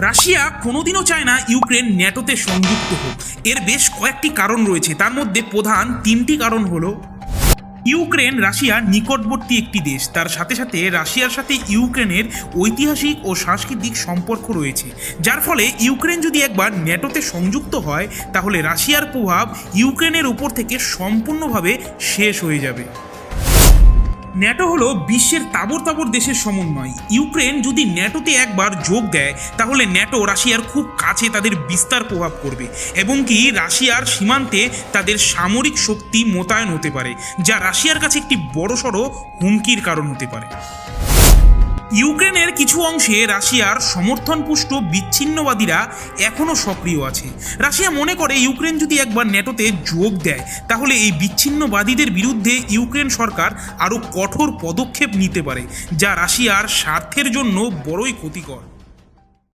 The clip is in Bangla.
রাশিয়া কোনোদিনও চায় না ইউক্রেন ন্যাটোতে সংযুক্ত হোক। এর বেশ কয়েকটি কারণ রয়েছে। তার মধ্যে প্রধান তিনটি কারণ হলো, ইউক্রেন রাশিয়ার নিকটবর্তী একটি দেশ। তার সাথে সাথে রাশিয়ার সাথে ইউক্রেনের ঐতিহাসিক ও সাংস্কৃতিক সম্পর্ক রয়েছে। যার ফলে ইউক্রেন যদি একবার ন্যাটোতে সংযুক্ত হয়, তাহলে রাশিয়ার প্রভাব ইউক্রেনের উপর থেকে সম্পূর্ণভাবে শেষ হয়ে যাবে। ন্যাটো হলো বিশ্বের তাবর তাবর দেশের সমন্বয়। ইউক্রেন যদি ন্যাটোতে একবার যোগ দেয়, তাহলে ন্যাটো রাশিয়ার খুব কাছে তাদের বিস্তার প্রভাব করবে, এবং কি রাশিয়ার সীমান্তে তাদের সামরিক শক্তি মোতায়েন হতে পারে, যা রাশিয়ার কাছে একটি বড়সড় হুমকির কারণ হতে পারে। ইউক্রেনের কিছু অংশে রাশিয়ার সমর্থনপুষ্ট বিচ্ছিন্নবাদীরা এখনও সক্রিয় আছে। রাশিয়া মনে করে ইউক্রেন যদি একবার নেটোতে যোগ দেয়, তাহলে এই বিচ্ছিন্নবাদীদের বিরুদ্ধে ইউক্রেন সরকার আরও কঠোর পদক্ষেপ নিতে পারে, যা রাশিয়ার স্বার্থের জন্য বড়ই ক্ষতিকর।